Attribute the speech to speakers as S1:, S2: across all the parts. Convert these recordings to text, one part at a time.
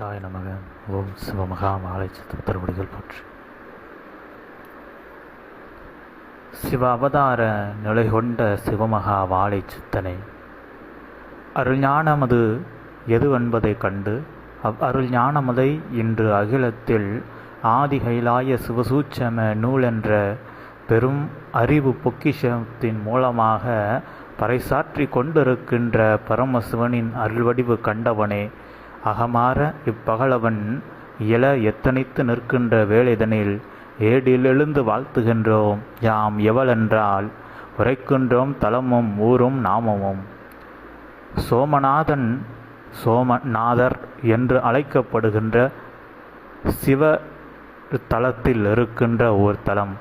S1: சாய நமக. ஓம் சிவமகா மாலை சித்த திருவடிகள் போற்றி. சிவ அவதார நிலை கொண்ட சிவமகா வாழை சித்தனை அருள்ஞானமது எதுவென்பதைக் கண்டு அவ் அருள்ஞானமதை இன்று அகிலத்தில் ஆதிகைலாய சிவசூட்சம நூல் என்ற பெரும் அறிவு பொக்கிஷத்தின் மூலமாக பறைசாற்றி கொண்டிருக்கின்ற பரமசிவனின் அருள்வடிவு கண்டவனே. அகமாற இப்பகலவன் இயல எத்தனித்து நிற்கின்ற வேலைதனில் ஏடில் எழுந்து வாழ்த்துகின்றோம் யாம் எவளென்றால் உரைக்கின்றோம் தலமும் ஊரும் நாமமும். சோமநாதன் சோமநாதர் என்று அழைக்கப்படுகின்ற சிவ தலத்தில் இருக்கின்ற ஓர் தலம்.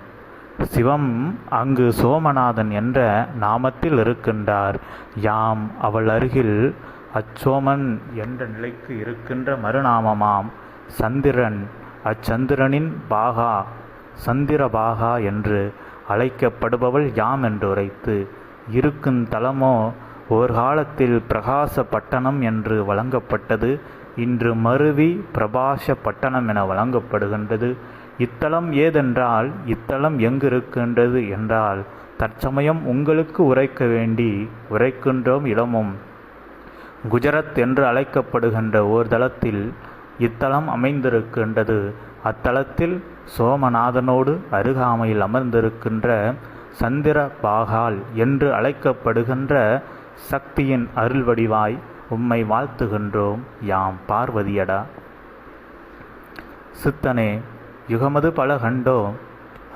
S1: சிவம் அங்கு சோமநாதன் என்ற நாமத்தில் இருக்கின்றார். யாம் அவள் அருகில் அச்சோமன் என்ற நிலைக்கு இருக்கின்ற மறுநாமமாம். சந்திரன் அச்சந்திரனின் பாகா சந்திரபாகா என்று அழைக்கப்படுபவள் யாம் என்று உரைத்து இருக்கும் தலமோ ஒரு காலத்தில் பிரகாச பட்டணம் என்று வழங்கப்பட்டது இன்று மருவி பிரபாச பட்டணம் என வழங்கப்படுகின்றது. இத்தலம் ஏதென்றால் இத்தலம் எங்கிருக்கின்றது என்றால் தற்சமயம் உங்களுக்கு உரைக்க வேண்டி உரைக்கின்றோம் இளமும் குஜராத் என்று அழைக்கப்படுகின்ற ஓர் தளத்தில் இத்தலம் அமைந்திருக்கின்றது. அத்தலத்தில் சோமநாதனோடு அருகாமையில் அமர்ந்திருக்கின்ற சந்திர பாகால் என்று அழைக்கப்படுகின்ற சக்தியின் அருள் வடிவாய் உம்மை வாழ்த்துகின்றோம் யாம் பார்வதியடா. சித்தனே யுகமது பல கண்டோம்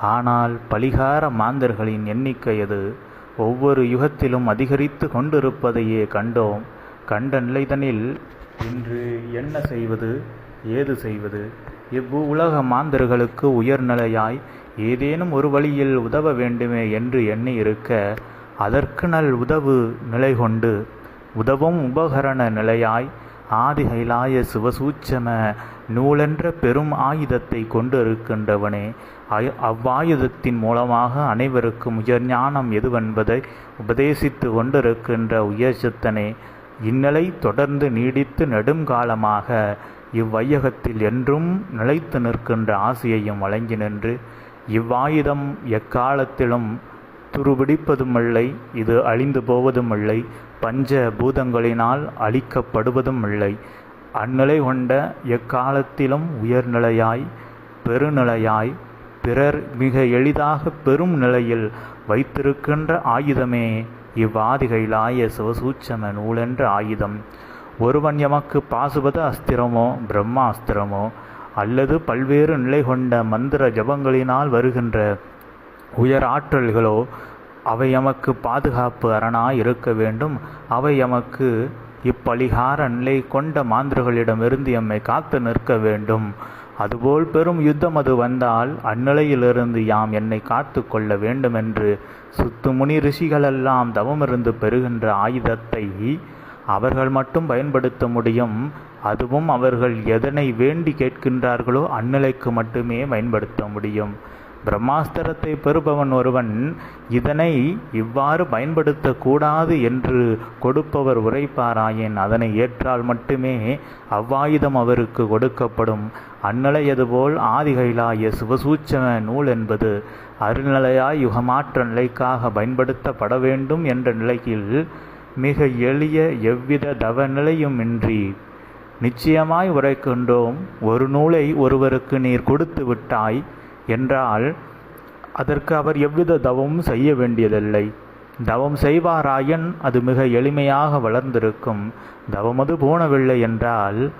S1: ஆனால் பலிகார மாந்தர்களின் எண்ணிக்கை அது. ஒவ்வொரு யுகத்திலும் அதிகரித்து கொண்டிருப்பதையே கண்டோம். கண்ட நிலைதனில் இன்று என்ன செய்வது ஏது செய்வது? இவ்வு உலக மாந்தர்களுக்கு உயர்நிலையாய் ஏதேனும் ஒரு வழியில் உதவ வேண்டுமே என்று எண்ணி இருக்க அதற்கு நல் உதவு நிலை கொண்டு உதவும் உபகரண நிலையாய் ஆதி கைலாய சிவசூச்சம நூலென்ற பெரும் ஆயுதத்தை கொண்டு இருக்கின்றவனே அவ்வாயுதத்தின் மூலமாக அனைவருக்கும் உயர் ஞானம் எதுவென்பதை உபதேசித்து கொண்டிருக்கின்ற உயர்சித்தனே இந்நிலை தொடர்ந்து நீடித்து நெடுங்காலமாக இவ்வையகத்தில் என்றும் நிலைத்து நிற்கின்ற ஆசையையும் வழங்கி நின்று இவ்வாயுதம் எக்காலத்திலும் துருபிடிப்பதுமில்லை இது அழிந்து போவதுமில்லை பஞ்ச பூதங்களினால் அழிக்கப்படுவதும் இல்லை அந்நிலை கொண்ட எக்காலத்திலும் உயர்நிலையாய் பெருநிலையாய் பிறர் மிக எளிதாக பெரும் நிலையில் வைத்திருக்கின்ற ஆயுதமே இவ்வாதிகைலாய சிவசூட்சம நூலென்ற ஆயுதம். ஒருவன் எமக்கு பாசுபத அஸ்திரமோ பிரம்மா அஸ்திரமோ அல்லது பல்வேறு நிலை கொண்ட மந்திர ஜபங்களினால் வருகின்ற உயர் ஆற்றல்களோ அவை எமக்கு பாதுகாப்பு அரணாய் இருக்க வேண்டும். அவை எமக்கு இப்பலிகார நிலை கொண்ட மாந்திரர்களிடமிருந்து எம்மை காத்து நிற்க வேண்டும். அதுபோல் பெரும் யுத்தம் அது வந்தால் அந்நிலையிலிருந்து யாம் என்னை காத்து கொள்ள வேண்டுமென்று சுத்துமுனி ரிஷிகளெல்லாம் தவமிருந்து பெறுகின்ற ஆயுதத்தை அவர்கள் மட்டும் பயன்படுத்த முடியும். அதுவும் அவர்கள் எதனை வேண்டி கேட்கின்றார்களோ அந்நிலைக்கு மட்டுமே பயன்படுத்த முடியும். பிரம்மாஸ்திரத்தை பெறுபவன் ஒருவன் இதனை இவ்வாறு பயன்படுத்தக்கூடாது என்று கொடுப்பவர் உரைப்பாராயின். அதனை ஏற்றால் மட்டுமே அவ்வாயுதம் அவருக்கு கொடுக்கப்படும். அந்நிலையது போல் ஆதிகைலாய சிவசூச்சம நூல் என்பது அருநிலையாய் யுகமாற்ற நிலைக்காக பயன்படுத்தப்பட வேண்டும் என்ற நிலையில் மிக எளிய எவ்வித தவ நிலையுமின்றி நிச்சயமாய் உரைக்கின்றோம். ஒரு நூலை ஒருவருக்கு நீர் கொடுத்து விட்டாய் என்றால் அதற்கு அவர் எவ்வித தவமும் செய்ய வேண்டியதில்லை. தவம் செய்வாராயன் அது மிக எளிமையாக வளர்ந்திருக்கும். தவமது போனவில்லை என்றால்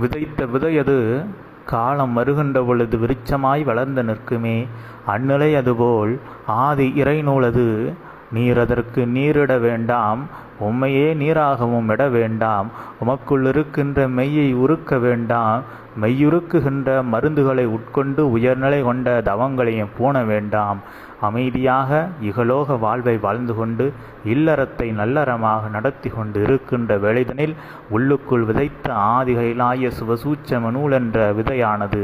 S1: விதைத்த விதையது காலம் வருகின்ற பொழுது விருட்சமாய் வளர்ந்து நிற்குமே. அந்நிலை அதுபோல் ஆதி இறைநூலது நீர் அதற்கு நீரிட வேண்டாம் உம்மையே நீராகவும் இட வேண்டாம். உமக்குள் இருக்கின்ற மெய்யை உருக்க வேண்டாம். மெய்யுருக்குகின்ற மருந்துகளை உட்கொண்டு உயர்நிலை கொண்ட தவங்களையும் பூண வேண்டாம். அமைதியாக இகலோக வாழ்வை வாழ்ந்து கொண்டு இல்லறத்தை நல்லறமாக நடத்தி கொண்டு இருக்கின்ற வேளைதனில் உள்ளுக்குள் விதைத்த ஆதிகைலாய சுவசூச்சம நூல் என்ற விதையானது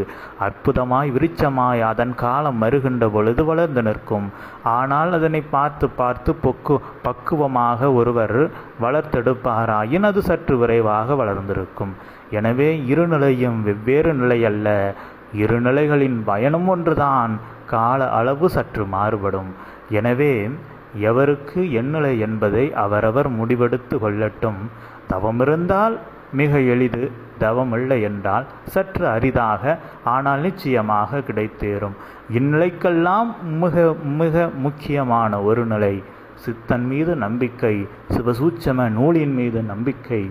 S1: அற்புதமாய் விருச்சமாய் அதன் காலம் மறுகின்ற பொழுது வளர்ந்து நிற்கும். ஆனால் அதனை பார்த்து பார்த்து பொக்கு பக்குவமாக ஒருவர் வளர்த்தெடுப்பாராயின் அது சற்று விரைவாக வளர்ந்திருக்கும். எனவே இருநிலையும் வெவ்வேறு நிலை அல்ல. இரு நிலைகளின் பயனும் ஒன்றுதான். கால அளவு சற்று மாறுபடும். எனவே எவருக்கு எந்நிலை என்பதை அவரவர் முடிவெடுத்து கொள்ளட்டும். தவமிருந்தால் மிக எளிது தவமில்லை என்றால் சற்று அரிதாக ஆனால் நிச்சயமாக கிடைத்தேறும். இந்நிலைக்கெல்லாம் மிக மிக முக்கியமான ஒரு நிலை சித்தன் மீது நம்பிக்கை சிவசூட்சம நூலின் மீது நம்பிக்கை.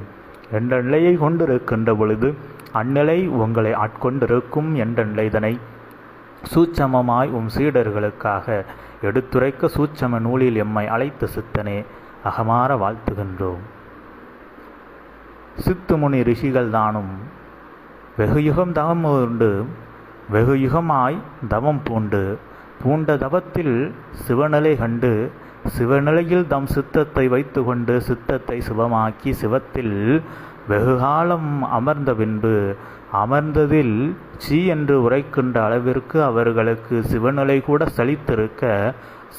S1: என்ற நிலையை கொண்டிருக்கின்ற பொழுது அந்நிலை உங்களை ஆட்கொண்டிருக்கும் என்ற நிலைதனை சூட்சமமாய் உம் சீடர்களுக்காக எடுத்துரைக்க சூட்சம நூலில் எம்மை அழைத்த சித்தனே அகமாற வாழ்த்துகின்றோம். சித்துமுனி ரிஷிகள் தானும் வெகு யுகம் தவம் உண்டு வெகு யுகமாய் தவம் பூண்டு பூண்ட தவத்தில் சிவநிலை கண்டு சிவநிலையில் தம் சித்தத்தை வைத்துக்கொண்டு சித்தத்தை சிவமாக்கி சிவத்தில் வெகுகாலம் அமர்ந்த பின்பு அமர்ந்ததில் சீ என்று உரைக்கின்ற அளவிற்கு அவர்களுக்கு சிவநிலை கூட சலித்திருக்க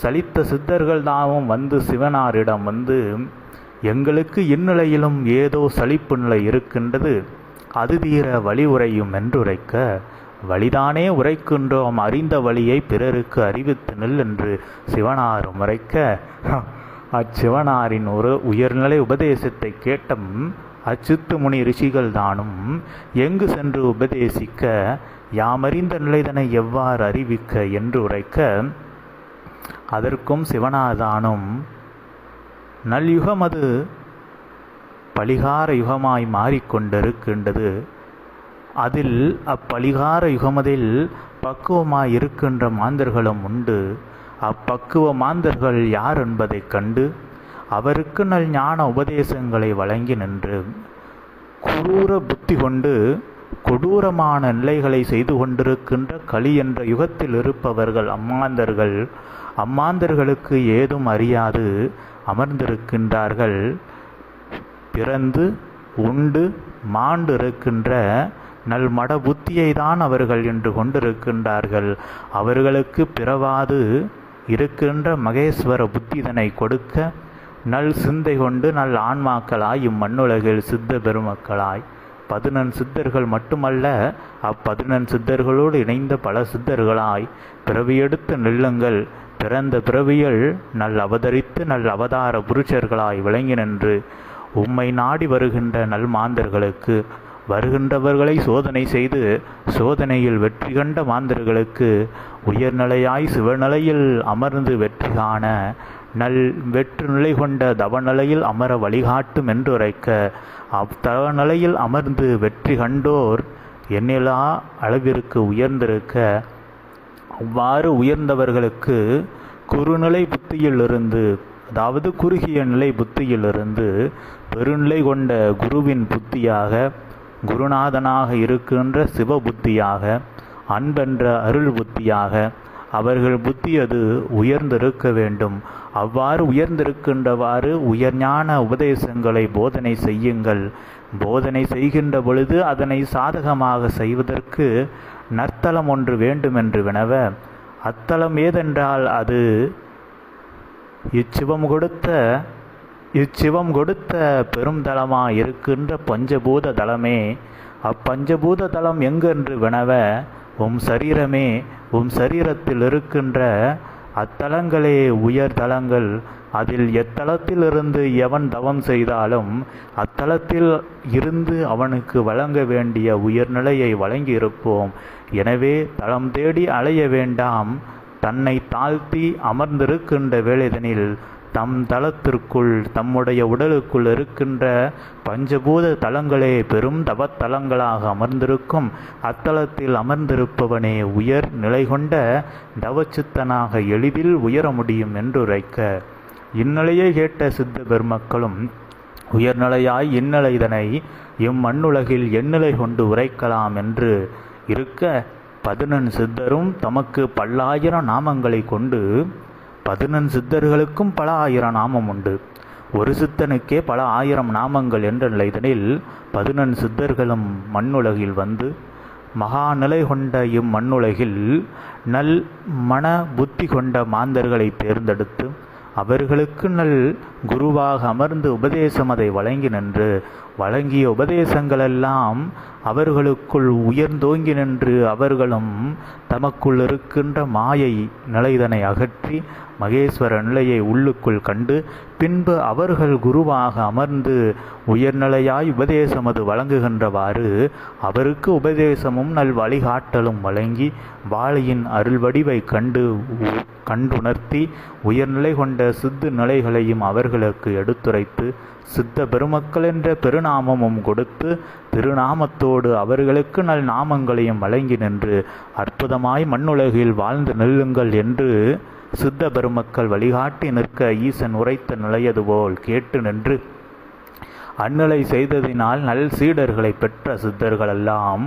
S1: சலித்த சித்தர்கள் தாமும் வந்து சிவனாரிடம் வந்து எங்களுக்கு இந்நிலையிலும் ஏதோ சலிப்பு நிலை இருக்கின்றது. அது தீர வழிவுரையும் என்றுரைக்க வழிதானே உரைக்கின்றோம். அறிந்த வழியை பிறருக்கு அறிவித்து நில் என்று சிவனாரும் உரைக்க அச்சிவனாரின் ஒரு உயர்நிலை உபதேசத்தை கேட்டும் அச்சித்து முனி ரிஷிகள் தானும் எங்கு சென்று உபதேசிக்க யாமறிந்த நிலைதனை எவ்வாறு அறிவிக்க என்று உரைக்க அதற்கும் சிவனாதானும் நல்யுகம் அது பலிகார யுகமாய் மாறிக்கொண்டிருக்கின்றது. அதில் அப்பலிகார யுகமதில் பக்குவமாய் இருக்கின்ற மாந்தர்களும் உண்டு. அப்பக்குவ மாந்தர்கள் யார் என்பதைக் கண்டு அவருக்கு நல் ஞான உபதேசங்களை வழங்கி நின்று குரூர புத்தி கொண்டு கொடூரமான நிலைகளை செய்து கொண்டிருக்கின்ற களி என்ற யுகத்தில் இருப்பவர்கள் அம்மாந்தர்கள் அம்மாந்தர்களுக்கு ஏதும் அறியாது அமர்ந்திருக்கின்றார்கள். பிறந்து உண்டு மாண்டு இருக்கின்ற நல் மட புத்தியை தான் அவர்கள் என்று கொண்டிருக்கின்றார்கள். அவர்களுக்கு பிறவாது இருக்கின்ற மகேஸ்வர புத்திதனை கொடுக்க நல் சிந்தை கொண்டு நல் ஆன்மாக்களாய் இம்மண்ணுலகில் சித்த பெருமக்களாய். பதினெண் சித்தர்கள் மட்டுமல்ல அப்பதினெண் சித்தர்களோடு இணைந்த பல சித்தர்களாய் பிறவியெடுத்து நில்லுங்கள். பிறந்த பிறவியில் நல் அவதரித்து நல் அவதார புருஷர்களாய் விளங்கி நின்று உம்மை நாடி வருகின்ற நல் மாந்தர்களுக்கு வருகின்றவர்களை சோதனை செய்து சோதனையில் வெற்றி கண்ட மாந்தர்களுக்கு உயர்நிலையாய் சிவநிலையில் அமர்ந்து வெற்றி காண நல் வெற்று நிலை கொண்ட தவநிலையில் அமர வழிகாட்டும் என்றுரைக்க அத்தவநிலையில் அமர்ந்து வெற்றி கண்டோர் எண்ணிலா அளவிற்கு உயர்ந்திருக்க அவ்வாறு உயர்ந்தவர்களுக்கு குறுநிலை புத்தியிலிருந்து அதாவது குறுகிய நிலை புத்தியிலிருந்து பெருநிலை கொண்ட குருவின் புத்தியாக குருநாதனாக இருக்கின்ற சிவ புத்தியாக அன்பென்ற அருள் புத்தியாக அவர்கள் புத்தி அது உயர்ந்திருக்க வேண்டும். அவ்வாறு உயர்ந்திருக்கின்றவாறு உயர்ஞான உபதேசங்களை போதனை செய்யுங்கள். போதனை செய்கின்ற பொழுது அதனை சாதகமாக செய்வதற்கு நற்தலம் ஒன்று வேண்டுமென்று வினவ அத்தலம் ஏதென்றால் அது இச்சிவம் கொடுத்த இச்சிவம் கொடுத்த பெரும் தலமாக இருக்கின்ற பஞ்சபூத தலமே அப்பஞ்சபூத தலம் எங்கென்று வினவ உம் சரீரமே உம் சரீரத்தில் இருக்கின்ற அத்தலங்களே உயர் தலங்கள். அதில் எத்தலத்திலிருந்து எவன் தவம் செய்தாலும் அத்தலத்தில் இருந்து அவனுக்கு வழங்க வேண்டிய உயர்நிலையை வழங்கியிருப்போம். எனவே தளம் தேடி அலைய வேண்டாம். தன்னை தாழ்த்தி அமர்ந்திருக்கின்ற வேளைதனில் தம் தளத்திற்குள் தம்முடைய உடலுக்குள் இருக்கின்ற பஞ்சபூத தலங்களே பெரும் தவத்தலங்களாக அமர்ந்திருக்கும். அத்தலத்தில் அமர்ந்திருப்பவனே உயர் நிலை கொண்ட தவச்சித்தனாக எளிதில் உயர முடியும் என்று உரைக்க. இந்நிலையை கேட்ட சித்த பெருமக்களும் உயர்நிலையாய் இந்நிலைதனை இம்மண்ணுலகில் எந்நிலை கொண்டு உரைக்கலாம் என்று இருக்க பதினெண் சித்தரும் தமக்கு பல்லாயிரம் நாமங்களை கொண்டு பதினெண் சித்தர்களுக்கும் பல ஆயிரம் நாமம் உண்டு. ஒரு சித்தனுக்கே பல ஆயிரம் நாமங்கள் என்ற நிலைதனில் பதினெண் சித்தர்களும் மண்ணுலகில் வந்து மகா நிலை கொண்ட இம்மண்ணுலகில் நல் மன புத்தி கொண்ட மாந்தர்களை தேர்ந்தெடுத்து அவர்களுக்கு நல் குருவாக அமர்ந்து உபதேசம் அதை வழங்கி நின்று வழங்கிய உபதேசங்களெல்லாம் அவர்களுக்குள் உயர்ந்தோங்கி நின்று அவர்களும் தமக்குள் இருக்கின்ற மாயை நிலைதனை அகற்றி மகேஸ்வர நிலையை உள்ளுக்குள் கண்டு பின்பு அவர்கள் குருவாக அமர்ந்து உயர்நிலையாய் உபதேசமது வழங்குகின்றவாறு அவருக்கு உபதேசமும் நல் வழிகாட்டலும் வழங்கி வாளியின் அருள் வடிவை கண்டு கண்டுணர்த்தி உயர்நிலை கொண்ட சித்து நிலைகளையும் அவர்களுக்கு எடுத்துரைத்து சித்த பெருமக்கள் என்ற பெருநாமமும் கொடுத்து திருநாமத்தோடு அவர்களுக்கு நல் நாமங்களையும் வழங்கி நின்று அற்புதமாய் மண்ணுலகில் வாழ்ந்து நில்லுங்கள் என்று சித்த பெருமக்கள் வழிகாட்டி நிற்க ஈசன் உரைத்த நிலையதுபோல் கேட்டு நின்று அன்னலை செய்ததினால் நல் சீடர்களை பெற்ற சித்தர்களெல்லாம்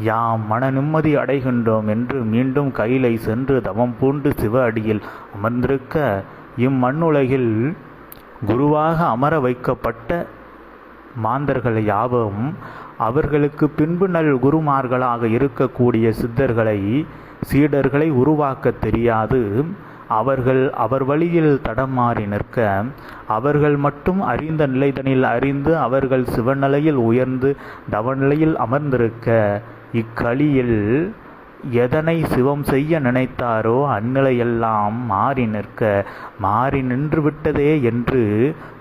S1: யாம் மன நிம்மதி அடைகின்றோம் என்று மீண்டும் கையிலை சென்று தவம் பூண்டு சிவ அடியில் அமர்ந்திருக்க இம்மண்ணுலகில் குருவாக அமர வைக்கப்பட்ட மாந்தர்கள் யாவும் அவர்களுக்கு பின்பு நல் குருமார்களாக இருக்கக்கூடிய சித்தர்களை சீடர்களை உருவாக்க தெரியாது. அவர்கள் அவர் வழியில் தடமாறி நிற்க அவர்கள் மட்டும் அறிந்த நிலைதனில் அறிந்து அவர்கள் சிவநிலையில் உயர்ந்து தவநிலையில் அமர்ந்திருக்க இக்களியில் எதனை சிவம் செய்ய நினைத்தாரோ அந்நிலையெல்லாம் மாறி நிற்க மாறி நின்று விட்டதே என்று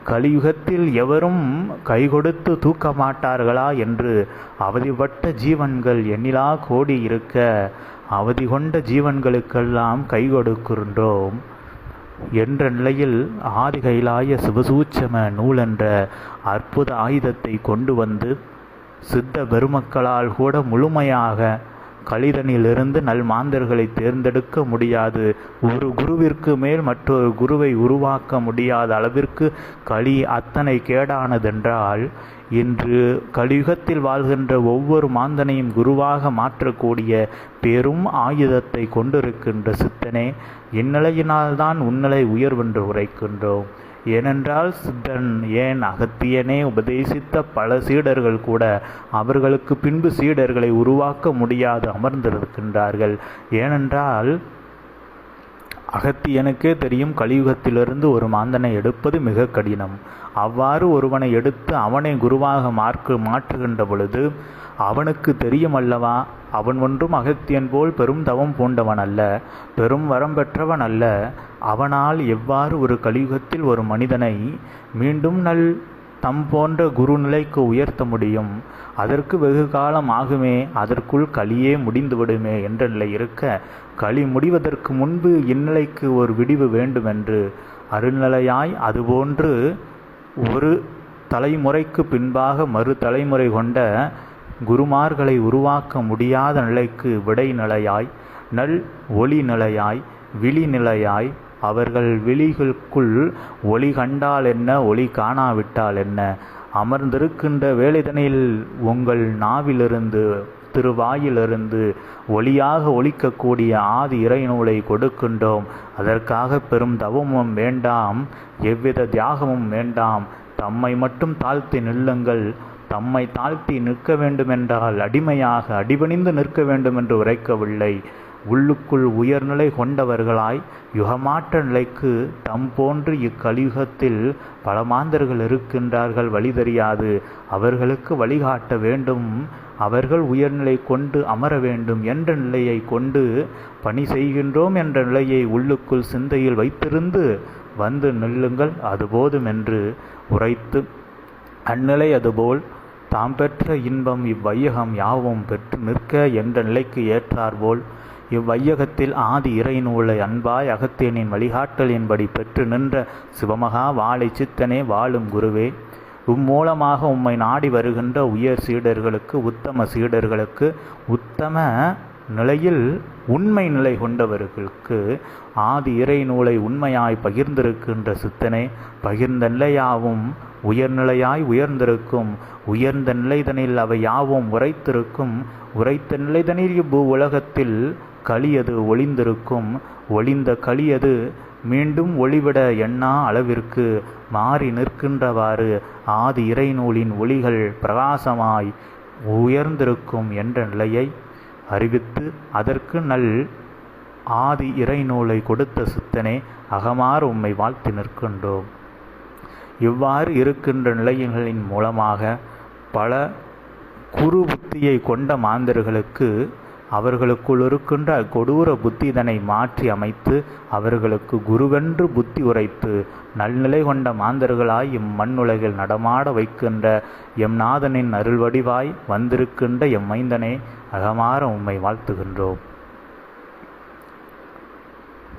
S1: கலியுகத்தில் எவரும் கை கொடுத்து தூக்க மாட்டார்களா என்று அவதிப்பட்ட ஜீவன்கள் எண்ணிலா கோடி இருக்க அவதி கொண்ட ஜீவன்களுக்கெல்லாம் கை கொடுக்கின்றோம் என்ற நிலையில் ஆதிகைலாய சிவசூட்சம நூல் என்ற அற்புத ஆயுதத்தை கொண்டு வந்து சித்த பெருமக்களால் கூட முழுமையாக கலிதனிலிருந்து நல் மாந்தர்களை தேர்ந்தெடுக்க முடியாது. ஒரு குருவிற்கு மேல் மற்றொரு குருவை உருவாக்க முடியாத அளவிற்கு களி அத்தனை கேடானதென்றால் இன்று கலியுகத்தில் வாழ்கின்ற ஒவ்வொரு மாந்தனையும் குருவாக மாற்றக்கூடிய பெரும் ஆயுதத்தை கொண்டிருக்கின்ற சித்தனே இந்நிலையினால்தான் உன்னிலை உயர்வென்று உரைக்கின்றோம். ஏனென்றால் சித்தன் ஏன் அகத்தியனே உபதேசித்த பல சீடர்கள் கூட அவர்களுக்கு பின்பு சீடர்களை உருவாக்க முடியாது அமர்ந்திருக்கின்றார்கள். ஏனென்றால் அகத்தியனுக்கே தெரியும் கலியுகத்திலிருந்து ஒரு மாந்தனை எடுப்பது மிக கடினம். அவ்வாறு ஒருவனை எடுத்து அவனை குருவாக மார்க்க மாற்றுகின்ற பொழுது அவனுக்கு தெரியும் அல்லவா அவன் ஒன்றும் அகத்தியன் போல் பெரும் தவம் பூண்டவன் அல்ல பெரும் வரம் பெற்றவன் அல்ல. அவனால் எவ்வாறு ஒரு கலியுகத்தில் ஒரு மனிதனை மீண்டும் நல் தம் போன்ற குருநிலைக்கு உயர்த்த முடியும். அதற்கு வெகு காலம் ஆகுமே அதற்குள் களியே முடிந்துவிடுமே என்ற நிலை இருக்க களி முடிவதற்கு முன்பு இந்நிலைக்கு ஒரு விடிவு வேண்டுமென்று. அருள்நிலையாய் அதுபோன்று ஒரு தலைமுறைக்கு பின்பாக மறு தலைமுறை கொண்ட குருமார்களை உருவாக்க முடியாத நிலைக்கு விடை நிலையாய் நல் ஒளி நிலையாய் விழி நிலையாய் அவர்கள் விழிகளுக்குள் ஒளி கண்டால் என்ன ஒளி காணாவிட்டால் என்ன? அமர்ந்திருக்கின்ற வேலைதனில் உங்கள் நாவிலிருந்து திருவாயிலிருந்து ஒளியாக ஒழிக்கக்கூடிய ஆதி இறைநூலை கொடுக்கின்றோம். அதற்காக பெரும் தவமும் வேண்டாம் எவ்வித தியாகமும் வேண்டாம். தம்மை மட்டும் தாழ்த்தி நில்லுங்கள். தம்மை தாழ்த்தி நிற்க வேண்டுமென்றால் அடிமையாக அடிபணிந்து நிற்க வேண்டுமென்று உரைக்கவில்லை. உள்ளுக்குள் உயர்நிலை கொண்டவர்களாய் யுகமாற்ற நிலைக்கு தம் போன்று இக்கலியுகத்தில் பல மாந்தர்கள் இருக்கின்றார்கள் வழி தெரியாது. அவர்களுக்கு வழிகாட்ட வேண்டும். அவர்கள் உயர்நிலை கொண்டு அமர வேண்டும் என்ற நிலையை கொண்டு பணி செய்கின்றோம் என்ற நிலையை உள்ளுக்குள் சிந்தையில் வைத்திருந்து வந்து நில்லுங்கள் அது போதும் என்று உரைத்து அந்நிலை அதுபோல் தாம் பெற்ற இன்பம் இவ்வையகம் யாவும் பெற்று நிற்க என்ற நிலைக்கு ஏற்றாற்போல் இவ்வையகத்தில் ஆதி இறைநூலை அன்பாய் அகத்தியனின் வழிகாட்டலின்படி பெற்று நின்ற சிவமகா வாழை சித்தனே வாழும் குருவே உம்மூலமாக உம்மை நாடி வருகின்ற உயர் சீடர்களுக்கு உத்தம சீடர்களுக்கு உத்தம நிலையில் உண்மை நிலை கொண்டவர்களுக்கு ஆதி இறை நூலை உண்மையாய் பகிர்ந்திருக்கின்ற சித்தனை பகிர்ந்த நிலையாவும் உயர்நிலையாய் உயர்ந்திருக்கும். உயர்ந்த நிலைதனில் அவை யாவும் உரைத்திருக்கும். உரைத்த நிலைதனில் இவ்வு உலகத்தில் களியது ஒளிந்திருக்கும். ஒளிந்த களியது மீண்டும் ஒளிவிட எண்ணா அளவிற்கு மாறி நிற்கின்றவாறு ஆதி இறைநூலின் ஒளிகள் பிரகாசமாய் உயர்ந்திருக்கும் என்ற நிலையை அறிவித்து அதற்கு நல் ஆதி இறைநூலை கொடுத்த சித்தனே அகமார் உம்மை வாழ்த்தி நிற்கின்றோம். இவ்வாறு இருக்கின்ற நிலையங்களின் மூலமாக பல குரு புத்தியை கொண்ட மாந்தர்களுக்கு அவர்களுக்குள் இருக்கின்ற கொடூர புத்திதனை மாற்றி அமைத்து அவர்களுக்கு குருவென்று புத்தி உரைத்து நல்நிலை கொண்ட மாந்தர்களாய் இம் மண்ணுலகில் நடமாட வைக்கின்ற எம் நாதனின் அருள் வடிவாய் வந்திருக்கின்ற எம் மைந்தனே அகமாற உம்மை வாழ்த்துகின்றோம்.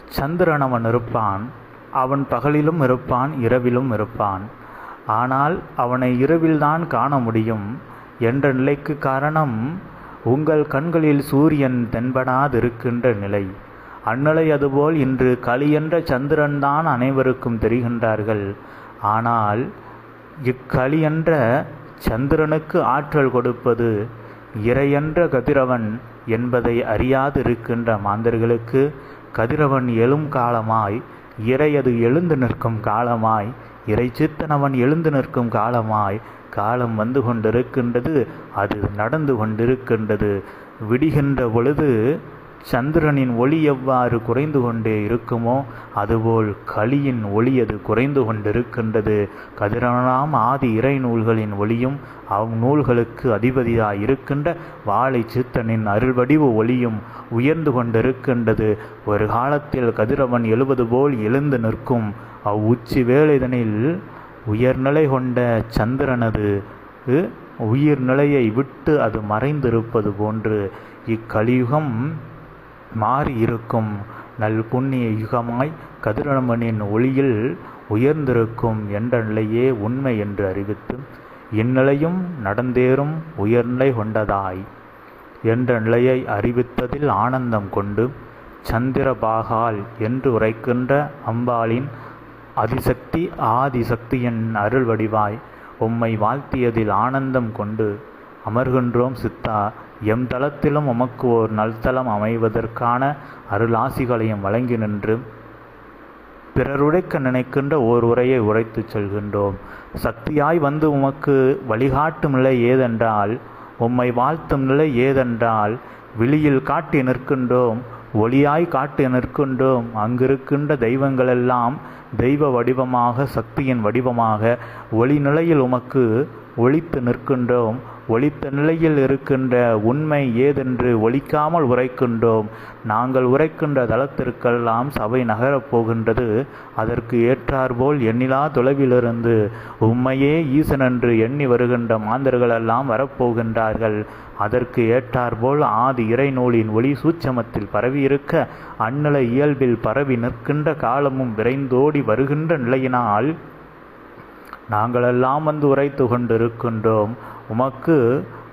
S1: சந்திரன் அவன் இருப்பான் அவன் பகலிலும் இருப்பான் இரவிலும் இருப்பான். ஆனால் அவனை இரவில்தான் காண முடியும். என்ற நிலைக்கு காரணம் உங்கள் கண்களில் சூரியன் தென்படாதிருக்கின்ற நிலை. அண்ணலை அதுபோல் இன்று களியென்ற சந்திரன்தான் அனைவருக்கும் தெரிகின்றார்கள். ஆனால் இக்களியென்ற சந்திரனுக்கு ஆற்றல் கொடுப்பது இறையன்ற கதிரவன் என்பதை அறியாதிருக்கின்ற மாந்தர்களுக்கு கதிரவன் எழும் காலமாய் இறையது எழுந்து நிற்கும் காலமாய் இறை சித்தனவன் எழுந்து நிற்கும் காலமாய் காலம் வந்து கொண்டிருக்கின்றது அது நடந்து கொண்டிருக்கின்றது. விடுகின்ற பொழுது சந்திரனின் ஒளி எவ்வாறு குறைந்து கொண்டே இருக்குமோ அதுபோல் களியின் ஒளி அது குறைந்து கொண்டிருக்கின்றது. கதிரவனாம் ஆதி இறை நூல்களின் ஒளியும் அவ் நூல்களுக்கு அதிபதியாக இருக்கின்ற வாழை சித்தனின் அருள்வடிவு ஒளியும் உயர்ந்து கொண்டிருக்கின்றது. ஒரு காலத்தில் கதிரவன் எழுவது போல் எழுந்து நிற்கும். அவ் உச்சி உயர்நிலை கொண்ட சந்திரனது உயிர்நிலையை விட்டு அது மறைந்திருப்பது போன்று இக்கலியுகம் மாறி இருக்கும் நல் புண்ணிய யுகமாய் கதிரமனின் ஒளியில் உயர்ந்திருக்கும் என்ற நிலையே உண்மை என்று அறிவித்து இந்நிலையும் நடந்தேறும் உயர்நிலை கொண்டதாய் என்ற நிலையை அறிவித்ததில் ஆனந்தம் கொண்டு சந்திரபாகால் என்று உரைக்கின்ற அம்பாளின் அதிசக்தி ஆதிசக்தியின் அருள் வடிவாய் உம்மை வாழ்த்தியதில் ஆனந்தம் கொண்டு அமர்கின்றோம் சித்தா. எம் தளத்திலும் உமக்கு ஓர் நல்தலம் அமைவதற்கான அருளாசிகளையும் வழங்கி நின்று பிறருடைக்க நினைக்கின்ற ஓர் உரையை உரைத்துச் செல்கின்றோம். சக்தியாய் வந்து உமக்கு வழிகாட்டும் நிலை ஏதென்றால் உம்மை வாழ்த்தும் நிலை ஏதென்றால் விழியில் காட்டி நிற்கின்றோம். ஒளியாய் காட்டு நிற்கின்றோம். அங்கிருக்கின்ற தெய்வங்களெல்லாம் தெய்வ வடிவமாக சக்தியின் வடிவமாக ஒளி நிலையில் உமக்கு ஒளித்து நிற்கின்றோம். ஒளித்த நிலையில் இருக்கின்ற உண்மை ஏதென்று ஒழிக்காமல் உரைக்கின்றோம். நாங்கள் உரைக்கின்ற தளத்திற்கெல்லாம் சபை நகரப் போகின்றது. அதற்கு ஏற்றாற்போல் எண்ணிலா தொலைவிலிருந்து உண்மையே ஈசனென்று எண்ணி வருகின்ற மாந்தர்களெல்லாம் வரப்போகின்றார்கள் அதற்கு ஏற்றாற்போல் ஆதி இறைநூலின் ஒளி சூட்சமத்தில் பரவியிருக்க அந்நில இயல்பில் பரவி நிற்கின்ற காலமும் விரைந்தோடி வருகின்ற நிலையினால் நாங்களெல்லாம் வந்து உரைத்து கொண்டிருக்கின்றோம். உமக்கு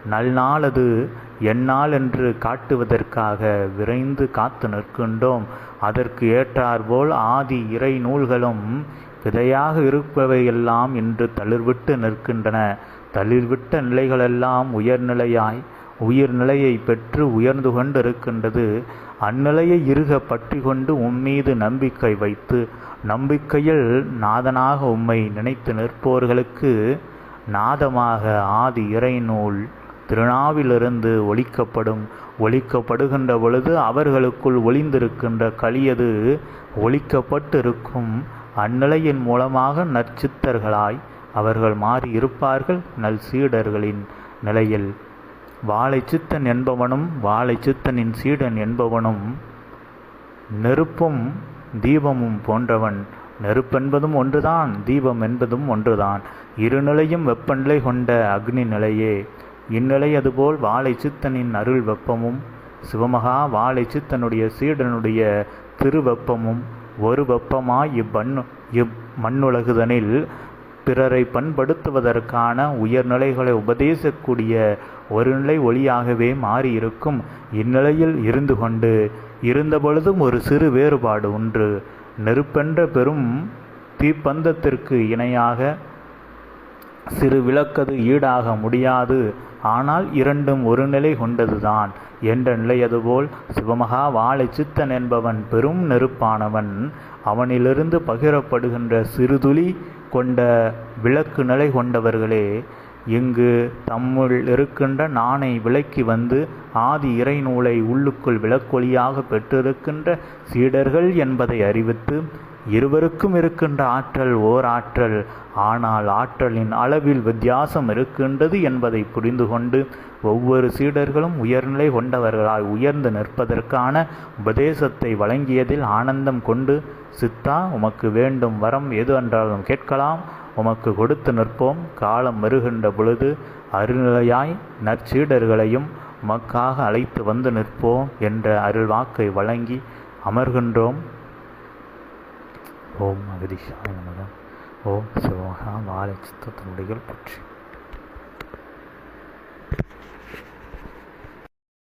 S1: நல்நாளது என்னால் என்று காட்டுவதற்காக விரைந்து காத்து நிற்கின்றோம். அதற்கு ஏற்றாற்போல் ஆதி இறை நூல்களும் விதையாக இருப்பவையெல்லாம் இன்று தளிர்விட்டு நிற்கின்றன. தளிர்விட்ட நிலைகளெல்லாம் உயர்நிலையாய் உயிர்நிலையை பெற்று உயர்ந்து கொண்டிருக்கின்றது. அந்நிலையை இருக பற்றி கொண்டு உம்மீது நம்பிக்கை வைத்து நம்பிக்கையில் நாதனாக உம்மை நினைத்து நிற்போர்களுக்கு நாதமாக ஆதி இறைநூல் திருநாவிலிருந்து ஒழிக்கப்படும் ஒழிக்கப்படுகின்ற பொழுது அவர்களுக்குள் ஒளிந்திருக்கின்ற கலியது ஒழிக்கப்பட்டிருக்கும் அந்நிலையின் மூலமாக நற்சித்தர்களாய் அவர்கள் மாறி இருப்பார்கள் நல் சீடர்களின் நிலையில் வாழை சித்தன் என்பவனும் வாழை சித்தனின் சீடன் என்பவனும் நெருப்பும் தீபமும் போன்றவன். நெருப்பென்பதும் ஒன்றுதான் தீபம் என்பதும் ஒன்றுதான். இருநிலையும் வெப்பநிலை கொண்ட அக்னி நிலையே. இந்நிலை அதுபோல் வாழை சித்தனின் அருள் வெப்பமும் சிவமகா வாழை சித்தனுடைய சீடனுடைய திருவெப்பமும். ஒரு வெப்பமாய் இவ்வண்ணு இவ் மண்ணுலகுதனில் பிறரை பண்படுத்துவதற்கான உயர்நிலைகளை உபதேசக்கூடிய ஒரு நிலை ஒளியாகவே மாறியிருக்கும். இந்நிலையில் இருந்து கொண்டு இருந்தபொழுதும் ஒரு சிறு வேறுபாடு ஒன்று. நெருப்பென்ற பெரும் தீப்பந்தத்திற்கு இணையாக சிறு விளக்கது ஈடாக முடியாது. ஆனால் இரண்டும் ஒரு நிலை கொண்டதுதான். என்ற நிலையதுபோல் சிவமகா வாழை சித்தன் என்பவன் பெரும் நெருப்பானவன். அவனிலிருந்து பகிரப்படுகின்ற சிறுதுளி கொண்ட விளக்கு நிலை கொண்டவர்களே. இங்கு தம்முள் இருக்கின்ற நானை விலக்கி வந்து ஆதி இறைநூலை உள்ளுக்குள் விளக்கொலியாக பெற்றிருக்கின்ற சீடர்கள் என்பதை அறிவித்து இருவருக்கும் இருக்கின்ற ஆற்றல் ஓர் ஆற்றல் ஆனால் ஆற்றலின் அளவில் வித்தியாசம் இருக்கின்றது என்பதை புரிந்து கொண்டு ஒவ்வொரு சீடர்களும் உயர்நிலை கொண்டவர்களாய் உயர்ந்து நிற்பதற்கான உபதேசத்தை வழங்கியதில் ஆனந்தம் கொண்டு சித்தா உமக்கு வேண்டும் வரம் எது என்றாலும் கேட்கலாம் உமக்கு கொடுத்து நிற்போம். காலம் வருகின்ற பொழுது அருநிலையாய் நற்சீடர்களையும் உமக்காக அழைத்து வந்து நிற்போம் என்ற அருள் வாக்கை வழங்கி அமர்கின்றோம். ஓம் அகதிஷா நமகம் ஓம் சிவமகா வாழை சித்தத்தினுடைய பற்றி.